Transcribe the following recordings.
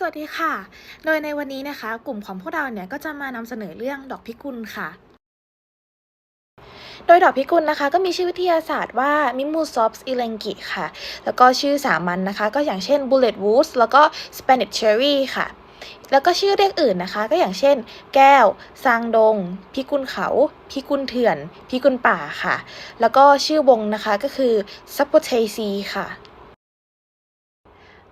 สวัสดีค่ะ โดยในวันนี้นะคะ กลุ่มของพวกเราเนี่ยก็จะมานำเสนอเรื่องดอกพิกุลค่ะ โดยดอกพิกุลนะคะ ก็มีชื่อวิทยาศาสตร์ว่ามิมูซอฟส์อิเลงกิค่ะ แล้วก็ชื่อสามัญนนะคะ ก็อย่างเช่น Bullet w o o d แล้วก็ Spanish Cherry ค่ะ แล้วก็ชื่อเรียกอื่นนะคะ ก็อย่างเช่น แก้วซางดง พิกุลเขา พิกุลเถื่อน พิกุลป่าค่ะ แล้วก็ชื่อวงนะคะก็คือ s u p p o t a c e ค่ะ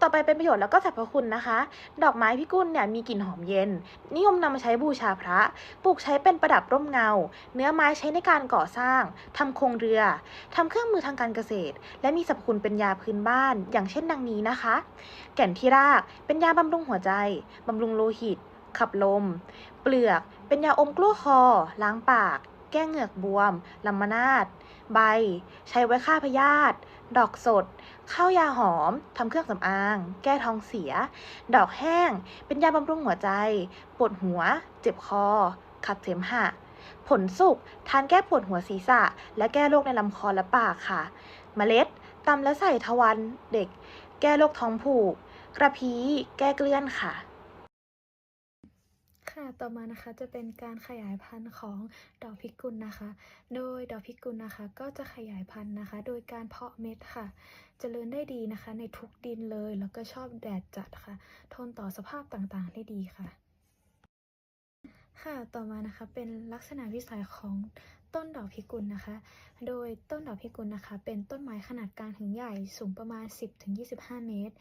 ต่อไปเป็นประโยชน์แล้วก็สรรพคุณนะคะ ดอกไม้พิกุลเนี่ยมีกลิ่นหอมเย็น นิยมนำมาใช้บูชาพระ ปลูกใช้เป็นประดับร่มเงา เนื้อไม้ใช้ในการก่อสร้างทำโครงเรือทำเครื่องมือทางการเกษตร และมีสรรพคุณเป็นยาพื้นบ้าน อย่างเช่นดังนี้นะคะ แก่นที่รากเป็นยาบำรุงหัวใจบำรุงโลหิต ขับลม เปลือก เป็นยาอมกลั้วคอ ล้างปาก ก้เหงือกบวมลำมนาด ใบ ใช้ไว้ฆ่าพยาธิดอกสด ข้าวยาหอม ทำเครื่องสำอาง แก้ท้องเสีย ดอกแห้ง เป็นยาบำรุงหัวใจ ปวดหัว เจ็บคอ ขับเสมหะ ผลสุก ทานแก้ปวดหัวศีรษะ และแก้โรคในลำคอและปากค่ะ เมล็ดตำและใส่ทวันเด็ก แก้โรคท้องผูก กระพี้ แก้เกลื่อนค่ะ ค่ะ ต่อมานะคะจะเป็นการขยายพันธุ์ของดอกพิกุลนะคะ โดยดอกพิกุลนะคะ ก็จะขยายพันธุ์นะคะ โดยการเพาะเม็ดค่ะเจริญได้ดีนะคะ ในทุกดินเลย แล้วก็ชอบแดดจัดค่ะ ทนต่อสภาพต่างๆ ได้ดีค่ะ ค่ะ ต่อมานะคะเป็นลักษณะวิสัยของต้นดอกพิกุลนะคะ โดยต้นดอกพิกุลนะคะ เป็นต้นไม้ขนาดกลางถึงใหญ่ สูงประมาณ 10-25 เมตร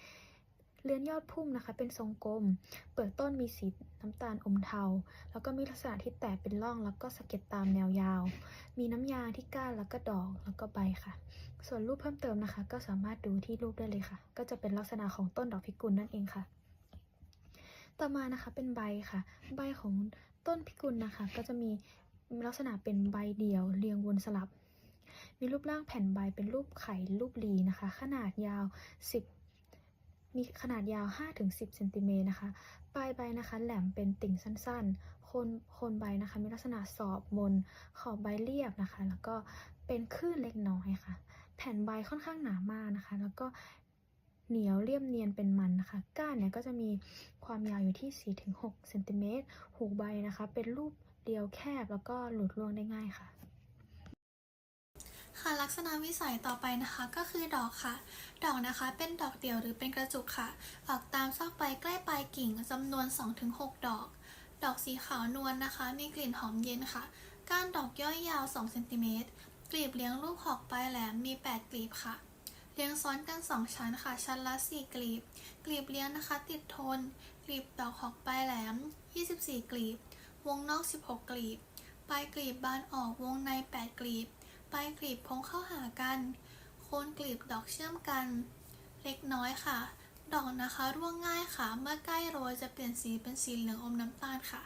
เลื้อนยอดพุ่มนะคะ เป็นทรงกลม เปลือกต้นมีสีน้ำตาลอมเทา แล้วก็มีลักษณะที่แตกเป็นร่อง แล้วก็สะเก็ดตามแนวยาว มีน้ำยางที่ก้านแล้วก็ดอกแล้วก็ใบค่ะ ส่วนรูปเพิ่มเติมนะคะ ก็สามารถดูที่รูปได้เลยค่ะ ก็จะเป็นลักษณะของต้นดอกพิกุลนั่นเองค่ะ ต่อมานะคะเป็นใบค่ะ ใบของต้นพิกุลนะคะ ก็จะมีลักษณะเป็นใบเดี่ยวเรียงวนสลับมีรูปร่างแผ่นใบเป็นรูปไข่รูปลีนะคะ ขนาดยาว 10 มีขนาดยาว 5-10 เซนติเมตรนะคะ ปลายใบนะคะแหลมเป็นติ่งสั้นๆ โคนโคนใบนะคะ มีลักษณะสอบบน ขอบใบเรียบนะคะ แล้วก็เป็นคลื่นเล็กน้อยค่ะ แผ่นใบค่อนข้างหนามากนะคะ แล้วก็เหนียวเรียบเนียนเป็นมันนะคะ ก้านเนี่ยก็จะมีความยาวอยู่ที่ 4-6 เซนติเมตร หูใบนะคะ เป็นรูปเดียวแคบแล้วก็หลุดร่วงได้ง่ายค่ะ ค่ะลักษณะวิสัยต่อไปนะคะก็คือดอกค่ะ ดอกนะคะเป็นดอกเดี่ยวหรือเป็นกระจุกค่ะ ออกตามซอกใบใกล้ปลายกิ่งจำนวน 2-6 ดอก ดอกสีขาวนวลนะคะ มีกลิ่นหอมเย็นค่ะ ก้านดอกย่อยยาว2เซนติเมตรกลีบเลี้ยงลูกหอกปลายแหลมมี 8 กลีบค่ะ เลี้ยงซ้อนกัน 2 ชั้นค่ะ ชั้นละ 4 กลีบ กลีบเลี้ยงนะคะติดทน กลีบดอกหอกปลายแหลม 24 กลีบ วงนอก 16 กลีบ ปลายกลีบบานออกวงใน 8 กลีบ ปลายกลีบโค้งเข้าหากัน โคนกลีบดอกเชื่อมกัน เล็กน้อยค่ะ ดอกนะคะร่วงง่ายค่ะ เมื่อใกล้โรยจะเปลี่ยนสีเป็นสีเหลืองอมน้ำตาลค่ะ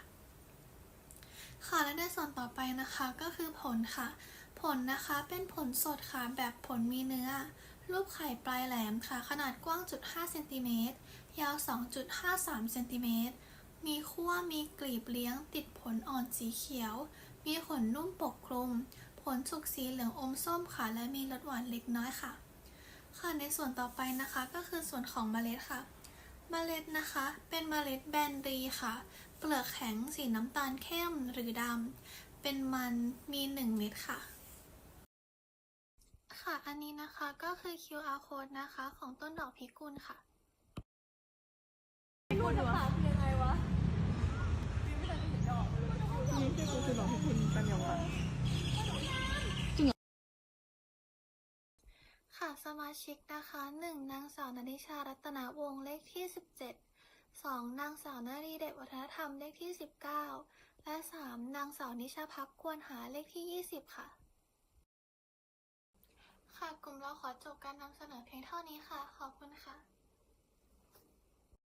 ค่ะและในส่วนต่อไปนะคะก็คือผลค่ะ ผลนะคะเป็นผลสดค่ะ แบบผลมีเนื้อ รูปไข่ปลายแหลมค่ะ ขนาดกว้างจุด5เซนติเมตรยาว 2.53เซนติเมตรมีขั้วมีกลีบเลี้ยงติดผลอ่อนสีเขียว มีขนนุ่มปกคลุม ลสุกสีเหลืองอมส้มค่ะ และมีรสหวานเล็กน้อยค่ะ ค่ะในส่วนต่อไปนะคะก็คือส่วนของเมล็ดค่ะ เมล็ดนะคะ เป็นเมล็ดแบนรีค่ะ เปลือกแข็งสีน้ำตาลเข้มหรือดำเป็นมันมี1เม็ดค่ะ ค่ะอันนี้นะคะก็คือ QR code นะคะของต้นดอกพิกุลค่ะค่ะสมาชิกนะคะ 1. นางสาวนันทิชารัตนวงศ์เลขที่ 17 2. นางสาวนารีเดชวัฒนธรรมเลขที่ 19 และ 3. นางสาวนิชาพักควรหาเลขที่ 20 ค่ะ ค่ะ กลุ่มเราขอจบการนำเสนอเพียงเท่านี้ค่ะ ขอบคุณค่ะ